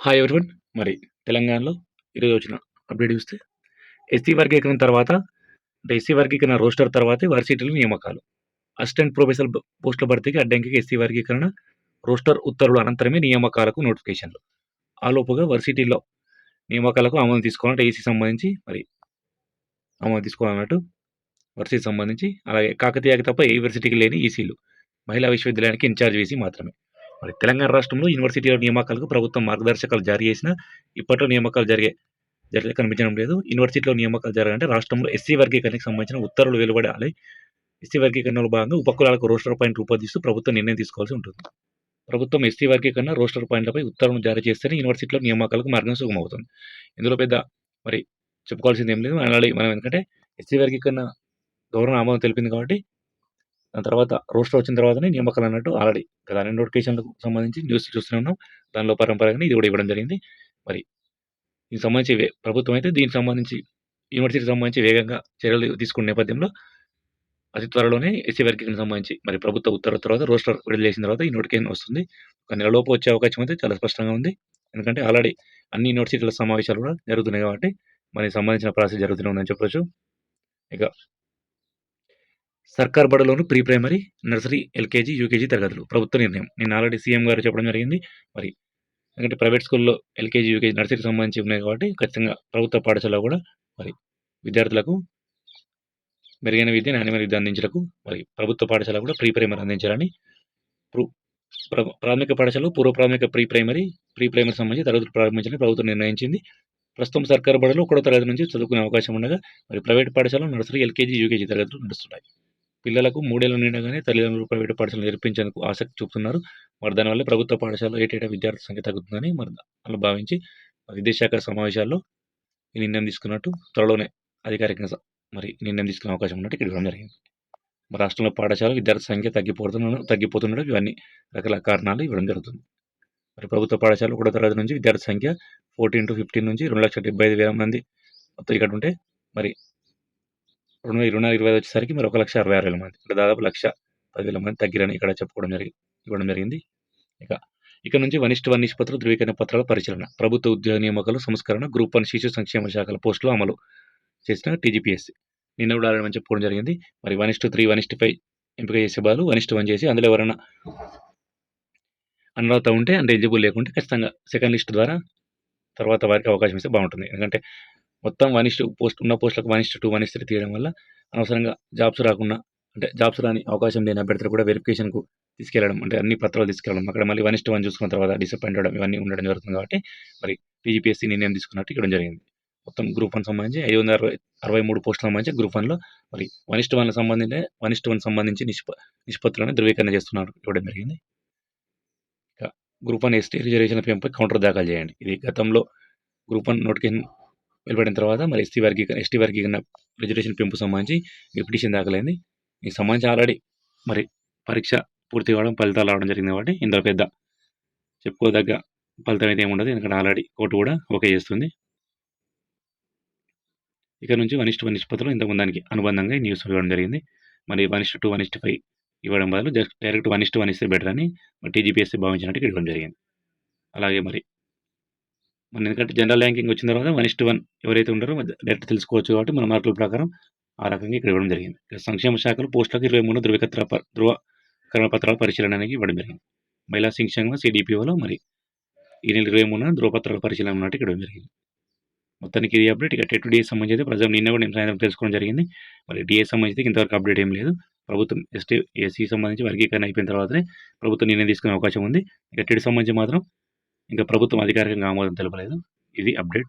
Hi everyone మరి తెలంగాణలో ఈరోజు వచ్చిన అప్డేట్ చూస్తే ఎస్సీ వర్గీకరణ తర్వాత అంటే ఎస్సీ వర్గీకరణ రోస్టర్ తర్వాత వర్సిటీల నియామకాలు. అసిస్టెంట్ ప్రొఫెసర్ పోస్టుల భర్తీకి అడ్డంకికి ఎస్సీ వర్గీకరణ రోస్టర్ ఉత్తర్వుల అనంతరమే నియామకాలకు నోటిఫికేషన్లు ఆలోపుగా వర్సిటీల్లో నియామకాలకు ఆమోదం తీసుకోవాలంటే ఏసీ సంబంధించి మరి ఆమోదం తీసుకోవాలన్నట్టు వర్సిటీకి సంబంధించి అలాగే కాకతీయకి తప్ప ఏ యూనివర్సిటీకి లేని ఈసీలు మహిళా విశ్వవిద్యాలయానికి ఇన్ఛార్జ్ వేసి మాత్రమే. మరి తెలంగాణ రాష్ట్రంలో యూనివర్సిటీల నియామకాలకు ప్రభుత్వం మార్గదర్శకాలు జారీ చేసినా ఇప్పట్లో నియామకాలు జరిగే జరిగే కనిపించడం లేదు. యూనివర్సిటీలో నియామకాలు జరగాలంటే రాష్ట్రంలో ఎస్సీ వర్గీకరణకు సంబంధించిన ఉత్తర్వులు వెలువడాలి ఎస్సీ వర్గీకరణలో భాగంగా ఉపకులాలకు రోస్టర్ పాయింట్ రూపొందిస్తూ ప్రభుత్వం నిర్ణయం తీసుకోవాల్సి ఉంటుంది. ప్రభుత్వం ఎస్సీ వర్గీకరణ రోస్టర్ పాయింట్లపై ఉత్తర్వులు జారీ చేస్తేనే యూనివర్సిటీలో నియామకాలకు మార్గం సుగమవుతుంది ఇందులో పెద్ద మరి చెప్పుకోవాల్సింది ఏం లేదు. అలాగే మనం ఎందుకంటే ఎస్సీ వర్గీకరణ గౌరవ ఆమోదం తెలిపింది కాబట్టి దాని తర్వాత రోస్టర్ వచ్చిన తర్వాతనే నియామకాలు అన్నట్టు ఆల్రెడీ గత రెండు నోటిఫికేషన్లకు సంబంధించి న్యూస్ చూస్తూనే ఉన్నాం. దానిలో పరంపరగానే ఇది కూడా ఇవ్వడం జరిగింది. మరి దీనికి సంబంధించి ప్రభుత్వం అయితే దీనికి సంబంధించి యూనివర్సిటీకి సంబంధించి వేగంగా చర్యలు తీసుకున్న నేపథ్యంలో అతి త్వరలోనే ఎస్సీ వర్గీకరణ సంబంధించి మరి ప్రభుత్వ ఉత్తర్వు తర్వాత రోస్టర్ విడుదల చేసిన తర్వాత ఈ నోటిఫికేషన్ వస్తుంది. ఒక నెలలోపు వచ్చే అవకాశం అయితే చాలా స్పష్టంగా ఉంది. ఎందుకంటే ఆల్రెడీ అన్ని యూనివర్సిటీల సమావేశాలు కూడా జరుగుతున్నాయి కాబట్టి మరి సంబంధించిన ప్రాసెస్ జరుగుతూనే ఉందని చెప్పొచ్చు. ఇక సర్కార్ బడులోను pre primary nursery LKG UKG తరగతులు ప్రభుత్వ నిర్ణయం. నేను ఆల్రెడీ సీఎం గారు చెప్పడం జరిగింది. మరి ఎందుకంటే ప్రైవేట్ స్కూల్లో ఎల్కేజీ యూకేజీ నర్సరీకి సంబంధించి ఉన్నాయి కాబట్టి ఖచ్చితంగా ప్రభుత్వ పాఠశాల కూడా మరి విద్యార్థులకు మెరుగైన విద్య నాణ్యమైన విద్య అందించలకు మరి ప్రభుత్వ పాఠశాల కూడా ప్రీ ప్రైమరీ అందించాలని ప్రాథమిక పాఠశాలలో పూర్వ ప్రాథమిక ప్రీ ప్రైమరీ ప్రీ ప్రైమరీ సంబంధించి తరగతులు ప్రారంభించాలని ప్రభుత్వం నిర్ణయించింది. ప్రస్తుతం సర్కారు బడిలో ఒకటో తరగతి నుంచి చదువుకునే అవకాశం ఉండగా మరి ప్రైవేట్ పాఠశాలలో నర్సరీ ఎల్కేజీ యూకేజీ తరగతులు నడుస్తున్నాయి. పిల్లలకు మూడేళ్ళ నిండగానే తల్లిదండ్రులు ప్రైవేట్ పాఠశాలను నేర్పించేందుకు ఆసక్తి చూపుతున్నారు. మరి దానివల్ల ప్రభుత్వ పాఠశాలలో ఏటేటా విద్యార్థుల సంఖ్య తగ్గుతుందని మరి అలా భావించి విద్యాశాఖ సమావేశాల్లో ఈ నిర్ణయం తీసుకున్నట్టు త్వరలోనే అధికారికంగా మరి నిర్ణయం తీసుకునే అవకాశం ఉన్నట్టు ఇక్కడ ఇవ్వడం జరిగింది. మరి రాష్ట్రంలో పాఠశాల విద్యార్థి సంఖ్య తగ్గిపోతున్న తగ్గిపోతుండడం ఇవన్నీ రకాల కారణాలు ఇవ్వడం జరుగుతుంది. మరి ప్రభుత్వ పాఠశాల కూడా తరగతి నుంచి విద్యార్థి సంఖ్య ఫోర్టీన్ టు ఫిఫ్టీన్ నుంచి రెండు లక్షల డెబ్బై ఐదు వేల మంది మొత్తం ఇక్కడ ఉంటే మరి రెండు వేల ఇరవై నాలుగు ఇరవై ఐదు వచ్చేసరికి మరి ఒక లక్ష అరవై ఆరు వేల మంది. ఇక్కడ దాదాపు లక్ష పదివేల మంది తగ్గిరని ఇక్కడ చెప్పుకోవడం జరిగింది ఇవ్వడం జరిగింది. ఇక ఇక నుంచి వనిష్ట వన్ నిష్పత్తులు ధృవీకరణ పత్రాల పరిశీలన ప్రభుత్వ ఉద్యోగ నియామకాలు సంస్కరణ గ్రూప్ వన్ శిశు సంక్షేమ శాఖల పోస్టులు అమలు చేసిన టీజీపీఎస్సీ నిన్న కూడా ఆడమని చెప్పుకోవడం జరిగింది. మరి one is to three one five ఎంపిక చేసే బదులు వన్ వన్ చేసి అందులో ఎవరైనా అనర్హత ఉంటే అంటే ఎలిజిబుల్ లేకుంటే ఖచ్చితంగా సెకండ్ లిస్ట్ ద్వారా తర్వాత వారికి అవకాశం ఇస్తే బాగుంటుంది. ఎందుకంటే మొత్తం వన్ ఇస్టు పోస్ట్ ఉన్న పోస్టులకు one is to two one is to తీయడం వల్ల అనవసరంగా జాబ్స్ రాకుండా అంటే జాబ్స్ రాని అవకాశం లేని అభ్యర్థులు కూడా వెరిఫికేషన్కు తీసుకెళ్ళడం అంటే అన్ని పత్రాలు తీసుకెళ్ళడం అక్కడ మళ్ళీ వన్ ఇస్టు వన్ చూసుకున్న తర్వాత డిసప్పాయింట్ అవడం ఇవన్నీ ఉండడం జరుగుతుంది కాబట్టి మరి టీజీపీఎస్సీ నిర్ణయం తీసుకున్నట్టు ఇక్కడ జరిగింది. మొత్తం గ్రూప్ వన్ సంబంధించి ఐదు వందల అరవై అరవై మూడు పోస్టుల సంబంధించి గ్రూప్ వన్లో మరి వన్ ఇస్టు వన్ సంబంధించి వన్ ఇస్టు వన్ సంబంధించి నిష్ప నిష్పత్తులను ధృవీకరణ చేస్తున్నారు ఇవ్వడం జరిగింది. గ్రూప్ వన్ ఎస్టీ రిజర్వేషన్ పెంపై కౌంటర్ దాఖలు చేయండి. ఇది గతంలో గ్రూప్ వన్ నోటిఫికేషన్ వెలువడిన తర్వాత మరి ఎస్టీ వర్గీకరణ ఎస్టీ వర్గీకరణ రిజర్వేషన్ పెంపు సంబంధించి ఈ పిటిషన్ దాఖలైంది. ఈ సంబంధించి ఆల్రెడీ మరి పరీక్ష పూర్తి కావడం ఫలితాలు రావడం జరిగింది కాబట్టి ఇందులో పెద్ద చెప్పుకోదగ్గ ఫలితం అయితే ఏముండదు. ఎందుకంటే ఆల్రెడీ కోర్టు కూడా ఓకే చేస్తుంది. ఇక్కడ నుంచి వన్ నిష్పత్తిలో వన్ ఇంతకు దానికి అనుబంధంగా ఈ న్యూస్ ఇవ్వడం జరిగింది. మరి one ist two one is to five ఇవ్వడం బదులు just direct one is to one ఇస్తే బెటర్ అని మరి టీజీపీఎస్సీ భావించినట్టు ఇవ్వడం జరిగింది. అలాగే మరి మన ఎందుకంటే జనరల్ ర్యాంకింగ్ వచ్చిన తర్వాత వన్ ఇస్ట్ వన్ ఎవరైతే ఉంటారో డైరెక్ట్ తెలుసుకోవచ్చు కాబట్టి మన మార్కుల ప్రకారం ఆ రకంగా ఇక్కడ ఇవ్వడం జరిగింది. సంక్షేమ శాఖలు పోస్టులకు ఇరవై మూడు ధృవీకత్ర ధృవ ధృవకరణ పత్రాల పరిశీలనకి ఇవ్వడం జరిగింది. మహిళా సంక్షేమ సిడిపిఓలో మరి ఈ నెల ఇరవై మూడున ధృవపత్రాల పరిశీలన ఉన్నట్టు ఇక్కడ ఇవ్వడం జరిగింది. మొత్తానికి ఇది అప్డేట్. ఇక టెట్ డిఏ సంబంధించి అయితే ప్రజలు నిన్న కూడా నేను సాయంత్రం తెలుసుకోవడం జరిగింది. మరి డిఏ సంబంధించి ఇంతవరకు అప్డేట్ ఏం లేదు. ప్రభుత్వం ఎస్టీ ఎస్సీ సంబంధించి వర్గీకరణ అయిపోయిన తర్వాతనే ప్రభుత్వం నిర్ణయం తీసుకునే అవకాశం ఉంది. ఇక టెట్ సంబంధించి మాత్రం ఇంకా ప్రభుత్వం అధికారికంగా ఆమోదం తెలపలేదు. ఇది అప్డేట్.